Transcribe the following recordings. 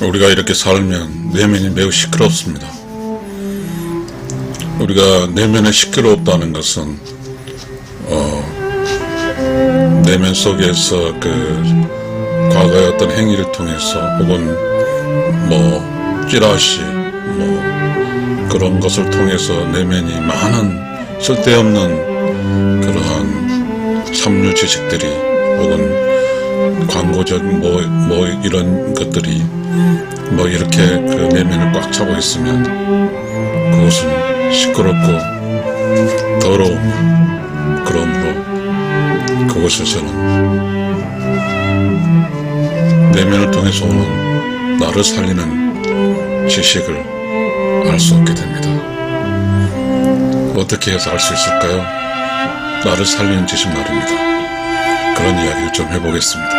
우리가 이렇게 살면 내면이 매우 시끄럽습니다. 우리가 내면에 시끄럽다는 것은 어, 내면 속에서 그 과거의 어떤 행위를 통해서 혹은 뭐 찌라시 뭐 그런 것을 통해서 내면이 많은 쓸데없는 그러한 참류 지식들이 혹은 광고적 뭐, 뭐 이런 것들이 뭐 이렇게 그 내면을 꽉 차고 있으면 그것은 시끄럽고 더러운 그러므로 그것을 저는 내면을 통해서 오는 나를 살리는 지식을 알 수 없게 됩니다. 어떻게 해서 알 수 있을까요? 나를 살리는 지식 말입니다. 그런 이야기를 좀 해보겠습니다.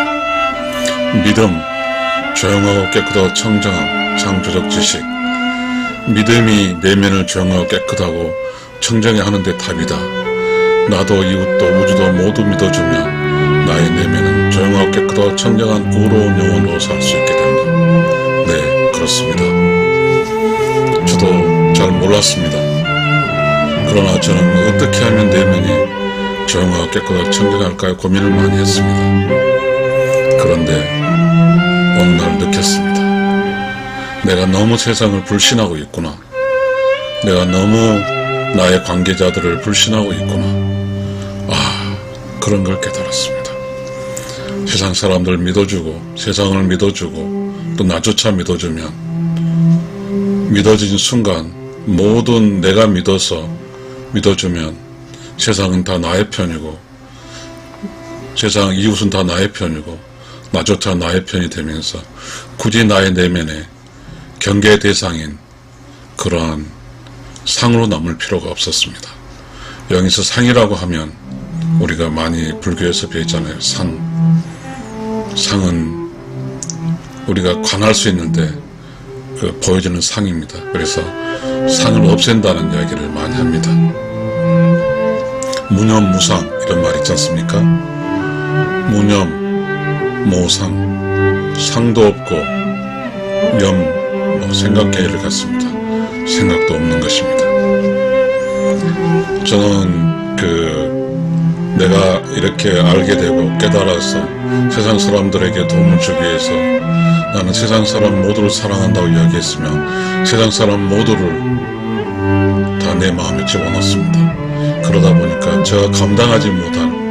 믿음, 조용하고 깨끗하고 청정함, 창조적 지식. 믿음이 내면을 조용하고 깨끗하고 청정해 하는데 답이다. 나도 이웃도 우주도 모두 믿어주면 나의 내면은 조용하고 깨끗하고 청정한 의로운 영혼으로 살 수 있게 된다. 네, 그렇습니다. 저도 잘 몰랐습니다. 그러나 저는 어떻게 하면 내면이 조용하고 깨끗하고 청정할까요? 고민을 많이 했습니다. 그런데 느꼈습니다. 내가 너무 세상을 불신하고 있구나. 내가 너무 나의 관계자들을 불신하고 있구나. 아, 그런 걸 깨달았습니다. 세상 사람들 믿어주고, 세상을 믿어주고, 또 나조차 믿어주면, 믿어진 순간, 모든 내가 믿어서 믿어주면, 세상은 다 나의 편이고, 세상 이웃은 다 나의 편이고, 나조차 나의 편이 되면서, 굳이 나의 내면에 경계 대상인 그러한 상으로 남을 필요가 없었습니다. 여기서 상이라고 하면 우리가 많이 불교에서 배웠잖아요. 상. 상은 우리가 관할 수 있는데 그 보여주는 상입니다. 그래서 상을 없앤다는 이야기를 많이 합니다. 무념무상 이런 말 있지 않습니까? 무념, 모상, 상도 없고 염, 뭐 생각계를 갖습니다. 생각도 없는 것입니다. 저는 그 내가 이렇게 알게 되고 깨달아서 세상 사람들에게 도움을 주기 위해서 나는 세상 사람 모두를 사랑한다고 이야기했으며 세상 사람 모두를 다 내 마음에 집어넣습니다. 그러다 보니까 제가 감당하지 못한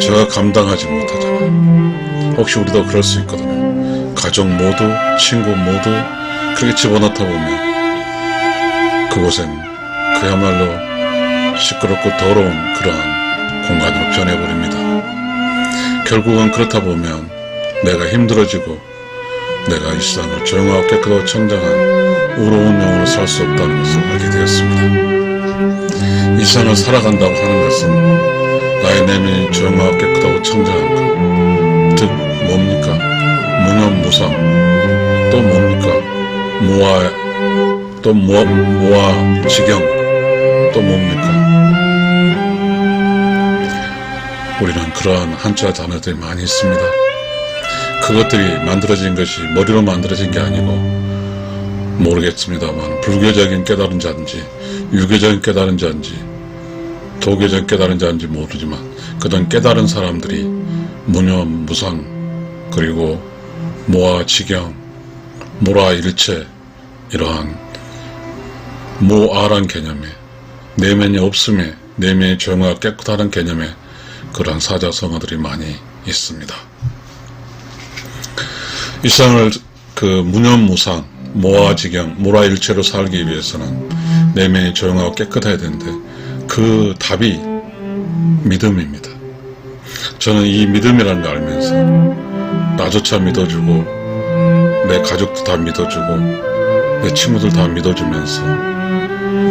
제가 감당하지 못하잖아요. 혹시 우리도 그럴 수 있거든요. 가족 모두, 친구 모두 그렇게 집어넣다 보면 그곳엔 그야말로 시끄럽고 더러운 그러한 공간으로 변해버립니다. 결국은 그렇다 보면 내가 힘들어지고 내가 이 세상을 조용하고 깨끗하고 청정한 우로운 영으로 살 수 없다는 것을 알게 되었습니다. 이 세상을 살아간다고 하는 것은 나의 내면이 조용하고 깨끗하고 청정한 것, 즉 뭡니까? 무념무상 또 뭡니까? 무아 또 무아, 무아 지경 또 뭡니까? 우리는 그러한 한자 단어들이 많이 있습니다. 그것들이 만들어진 것이 머리로 만들어진 게 아니고 모르겠습니다만 불교적인 깨달은 자인지 유교적인 깨달은 자인지 도교적인 깨달은 자인지 모르지만 그런 깨달은 사람들이 무념, 무상 그리고 모아, 지경, 모라, 일체 이러한 모아란 개념에 내면이 없음에 내면이 조용하고 깨끗하는 개념에 그러한 사자성어들이 많이 있습니다. 이 세상을 그 무념무상, 모아지경, 모라일체로 살기 위해서는 내면이 조용하고 깨끗해야 되는데 그 답이 믿음입니다. 저는 이 믿음이라는 걸 알면서 나조차 믿어주고 내 가족도 다 믿어주고 내 친구들 다 믿어주면서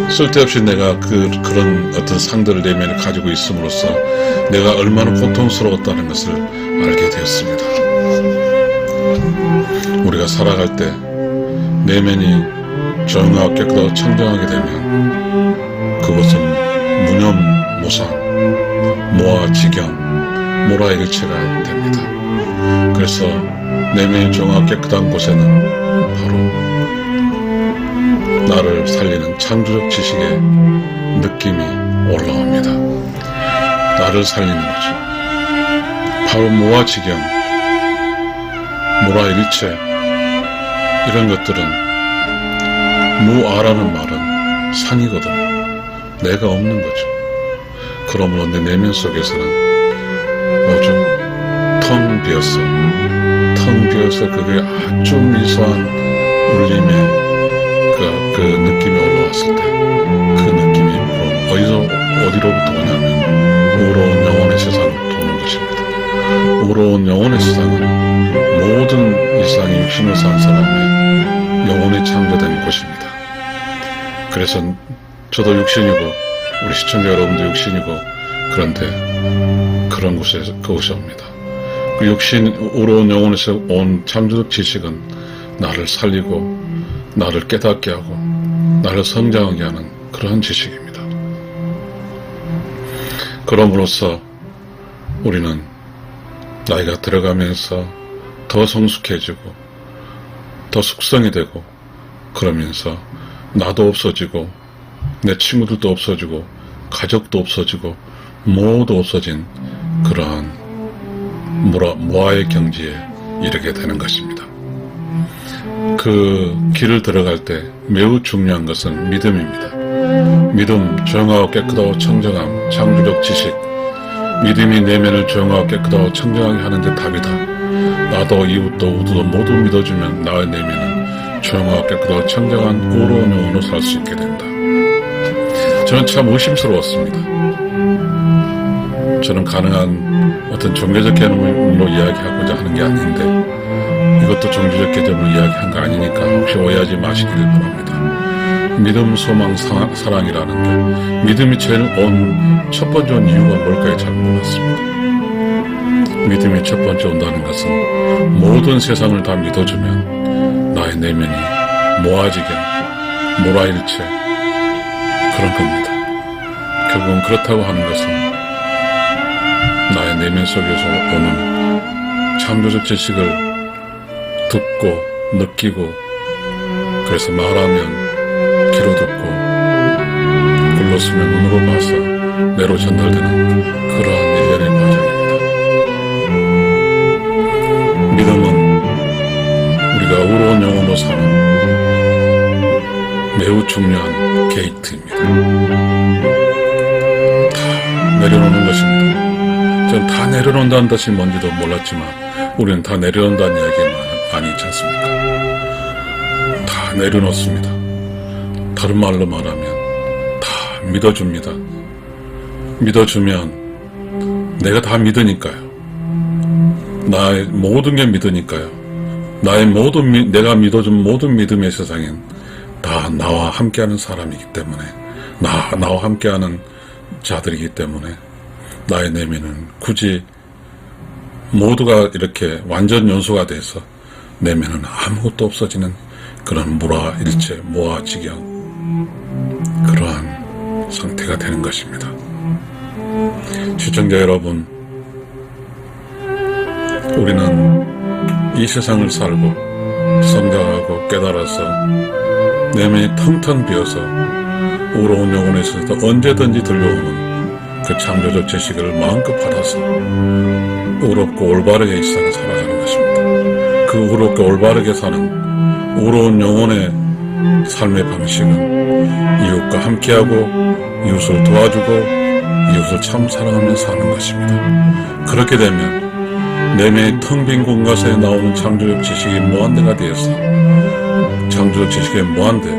쓸데없이 내가 그, 그런 어떤 상들을 내면에 가지고 있음으로써 내가 얼마나 고통스러웠다는 것을 알게 되었습니다. 우리가 살아갈 때 내면이 조용하고 깨끗하고 청정하게 되면 그것은 무념, 무상, 모아, 지경, 모라일체가 됩니다. 그래서 내면이 정화 깨끗한 곳에는 바로 나를 살리는 창조적 지식의 느낌이 올라옵니다. 나를 살리는 거죠. 바로 무아지경, 무라일체 이런 것들은 무아라는 말은 상이거든. 내가 없는 거죠. 그러므로 내 내면 속에서는 뭐죠? 텅 비었어. 텅 비어서 그게 아주 미소한 울림의 그, 그 느낌이 올라왔을 때 그 느낌이 뭐 어디서 어디로부터 오냐면 우러운 영혼의 세상으로 도는 것입니다. 우러운 영혼의 세상은 모든 이 세상에 육신을 산 사람의 영혼이 창조된 곳입니다. 그래서 저도 육신이고 우리 시청자 여러분도 육신이고 그런데 그런 곳에 그곳이 옵니다. 그 육신 우러운 영혼에서 온 창조적 지식은 나를 살리고 나를 깨닫게 하고 나를 성장하게 하는 그러한 지식입니다. 그럼으로써 우리는 나이가 들어가면서 더 성숙해지고 더 숙성이 되고 그러면서 나도 없어지고 내 친구들도 없어지고 가족도 없어지고 모두 없어진 그러한 무라, 무아의 경지에 이르게 되는 것입니다. 그 길을 들어갈 때 매우 중요한 것은 믿음입니다. 믿음, 조용하고 깨끗하고 청정함, 창조적 지식. 믿음이 내면을 조용하고 깨끗하고 청정하게 하는데 답이다. 나도 이웃도 우두도 모두 믿어주면 나의 내면은 조용하고 깨끗하고 청정한 우로운 영혼으로 살 수 있게 된다. 저는 참 의심스러웠습니다. 저는 가능한 어떤 종교적 개념으로 이야기하고자 하는 게 아닌데 이것도 종교적 개념으로 이야기한 거 아니니까 혹시 오해하지 마시기를 바랍니다. 믿음, 소망, 사, 사랑이라는 게 믿음이 제일 온 첫 번째 온 이유가 뭘까요? 잘 몰랐습니다. 믿음이 첫 번째 온다는 것은 모든 세상을 다 믿어주면 나의 내면이 모아지게, 모라일체 그런 겁니다. 결국은 그렇다고 하는 것은 나의 내면 속에서 오는 창조적 지식을 듣고 느끼고 그래서 말하면 귀로 듣고 글로 쓰면 눈으로 봐서 뇌로 전달되는 그러한 일련의 과정입니다. 믿음은 우리가 우로운 영혼으로 사는 매우 중요한 게이트입니다. 다 내려놓는 것입니다. 전 다 내려놓는다는 뜻이 뭔지도 몰랐지만 우리는 다 내려놓는다는 이야기 많이 있지 않습니까? 다 내려놓습니다. 다른 말로 말하면 다 믿어줍니다. 믿어주면 내가 다 믿으니까요. 나의 모든 게 믿으니까요. 나의 모든 미- 내가 믿어준 모든 믿음의 세상엔 다 나와 함께하는 사람이기 때문에 나 나와 함께하는 자들이기 때문에 나의 내면은 굳이 모두가 이렇게 완전 연소가 돼서 내면은 아무것도 없어지는 그런 무라 일체 모아 지경 그러한 상태가 되는 것입니다. 시청자 여러분, 우리는 이 세상을 살고 성장하고 깨달아서 내면이 텅텅 비어서 우러운 영혼에서도 언제든지 들려오는 그 창조적 지식을 마음껏 받아서 의롭고 올바르게 이 세상을 살아가는 것입니다. 그 의롭고 올바르게 사는 우러운 영혼의 삶의 방식은 이웃과 함께하고 이웃을 도와주고 이웃을 참 사랑하며 사는 것입니다. 그렇게 되면 내면의 텅빈 공간에 나오는 창조적 지식이 무한대가 되어서 창조적 지식의 무한대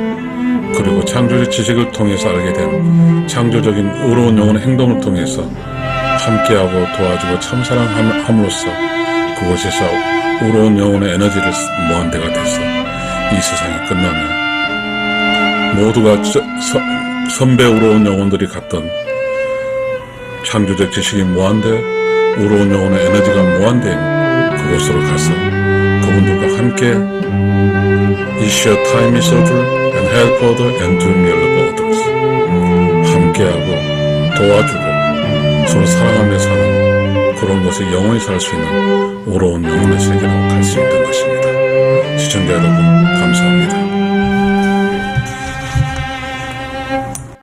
그리고 창조적 지식을 통해서 알게 된 창조적인 의로운 영혼의 행동을 통해서 함께하고 도와주고 참사랑함으로써 그곳에서 의로운 영혼의 에너지를 무한대가 돼서 이 세상이 끝나면 모두가 저- 서- 선배 의로운 영혼들이 갔던 창조적 지식이 무한대 의로운 영혼의 에너지가 무한대인 그곳으로 가서 그분들과 함께 Is your time is over and help 함께하고 도와주고 서로 사랑하며 사는 그런 곳에 영원히 살 수 있는 오로운 영혼의 세계로 갈 수 있는 것입니다. 시청자 여러분 감사합니다.